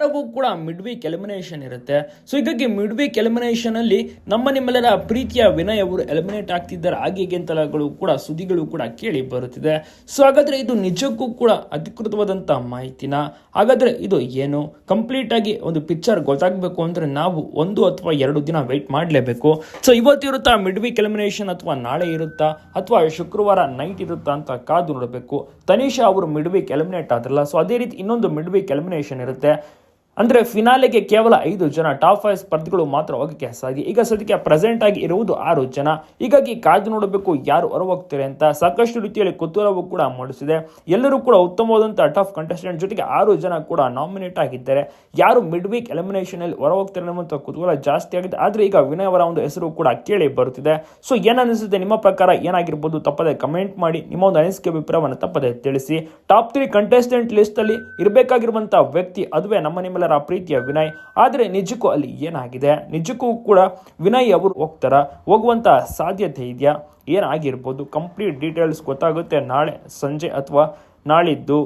ಎಲ್ಲರಿಗೂ ಕೂಡ mid week elimination ಇರುತ್ತೆ. ಸೊ ಹೀಗಾಗಿ ಮಿಡ್ ವೀಕ್ ಎಲಿಮಿನೇಷನ್ ಅಲ್ಲಿ ನಮ್ಮ ನಿಮ್ಮೆಲ್ಲರ ಪ್ರೀತಿಯ ವಿನಯ್ ಅವರು ಎಲಿಮಿನೇಟ್ ಆಗ್ತಿದ್ದಾರೆ. ಹಾಗೆ ಅಂತಲಗಳು ಕೂಡ, ಸುದ್ದಿಗಳು ಕೂಡ ಕೇಳಿ ಬರುತ್ತಿದೆ. ಸೊ ಹಾಗಾದ್ರೆ ಇದು ನಿಜಕ್ಕೂ ಕೂಡ ಅಧಿಕೃತವಾದಂಥ ಮಾಹಿತಿನ? ಹಾಗಾದ್ರೆ ಇದು ಏನು? ಕಂಪ್ಲೀಟ್ ಆಗಿ ಒಂದು ಪಿಕ್ಚರ್ ಗೊತ್ತಾಗಬೇಕು ಅಂದ್ರೆ ನಾವು ಒಂದು ಅಥವಾ ಎರಡು ದಿನ ವೆಯ್ಟ್ ಮಾಡಲೇಬೇಕು. ಸೊ ಇವತ್ತಿರುತ್ತಾ ಮಿಡ್ ವೀಕ್ ಎಲಿಮಿನೇಷನ್ ಅಥವಾ ನಾಳೆ ಇರುತ್ತಾ? ಅಥವಾ ಶುಕ್ರವಾರ ನೈಟ್ ಇರುತ್ತಾ ಅಂತ ಕಾದು ನೋಡಬೇಕು. ತನಿಷಾ ಅವರು ಮಿಡ್ ವೀಕ್ ಎಲಿಮಿನೇಟ್ ಆದ್ರಲ್ಲ. ಸೊ ಅದೇ ರೀತಿ ಇನ್ನೊಂದು ಮಿಡ್ ವೀಕ್ ಎಲಿಮಿನೇಷನ್ ಇರುತ್ತೆ. ಅಂದ್ರೆ ಫಿನಾಲೆಗೆ ಕೇವಲ ಐದು ಜನ ಟಾಪ್ ಫೈವ್ ಸ್ಪರ್ಧಿಗಳು ಮಾತ್ರ ಹೋಗಕ್ಕೆ ಸಾಧ್ಯ. ಈಗ ಸದ್ಯಕ್ಕೆ ಪ್ರೆಸೆಂಟ್ ಆಗಿ ಇರುವುದು ಆರು ಜನ. ಹೀಗಾಗಿ ಕಾದು ನೋಡಬೇಕು ಯಾರು ಹೊರಹೋಗ್ತಾರೆ ಅಂತ ಸಾಕಷ್ಟು ರೀತಿಯಲ್ಲಿ ಕುತೂಹಲವು ಕೂಡ ಮೂಡಿಸಿದೆ. ಎಲ್ಲರೂ ಕೂಡ ಉತ್ತಮವಾದಂಥ ಟಫ್ ಕಂಟೆಸ್ಟೆಂಟ್ ಜೊತೆಗೆ ಆರು ಜನ ಕೂಡ ನಾಮಿನೇಟ್ ಆಗಿದ್ದಾರೆ. ಯಾರು ಮಿಡ್ ವೀಕ್ ಎಲಿಮಿನೇಷನ್ ಅಲ್ಲಿ ಹೊರ ಹೋಗ್ತಾರೆ ಅನ್ನುವಂಥ ಕುತೂಹಲ ಜಾಸ್ತಿ ಆಗಿದೆ. ಆದರೆ ಈಗ ವಿನಯ್ ಅವರ ಒಂದು ಹೆಸರು ಕೂಡ ಕೇಳಿ ಬರುತ್ತಿದೆ. ಸೊ ಏನಿಸುತ್ತೆ ನಿಮ್ಮ ಪ್ರಕಾರ ಏನಾಗಿರ್ಬೋದು? ತಪ್ಪದೆ ಕಮೆಂಟ್ ಮಾಡಿ. ನಿಮ್ಮ ಒಂದು ಅನಿಸಿಕೆ ಅಭಿಪ್ರಾಯವನ್ನು ತಪ್ಪದೆ ತಿಳಿಸಿ. ಟಾಪ್ ತ್ರೀ ಕಂಟೆಸ್ಟೆಂಟ್ ಲಿಸ್ಟ್ ಅಲ್ಲಿ ಇರಬೇಕಾಗಿರುವಂತಹ ವ್ಯಕ್ತಿ ಅದುವೇ ನಮ್ಮ ನಿಮ್ಮೆಲ್ಲರ ಪ್ರೀತಿಯ ವಿನಯ್. ಆದರೆ ನಿಜಕ್ಕೂ ಅಲ್ಲಿ ಏನಾಗಿದೆ? ನಿಜಕ್ಕೂ ಕೂಡ ವಿನಯ್ ಅವರು ಹೋಗ್ತಾರ? ಹೋಗುವಂಥ ಸಾಧ್ಯತೆ ಇದೆಯಾ? ಏನಾಗಿರ್ಬೋದು? ಕಂಪ್ಲೀಟ್ ಡೀಟೇಲ್ಸ್ ಗೊತ್ತಾಗುತ್ತೆ ನಾಳೆ ಸಂಜೆ ಅಥವಾ ನಾಳಿದ್ದು.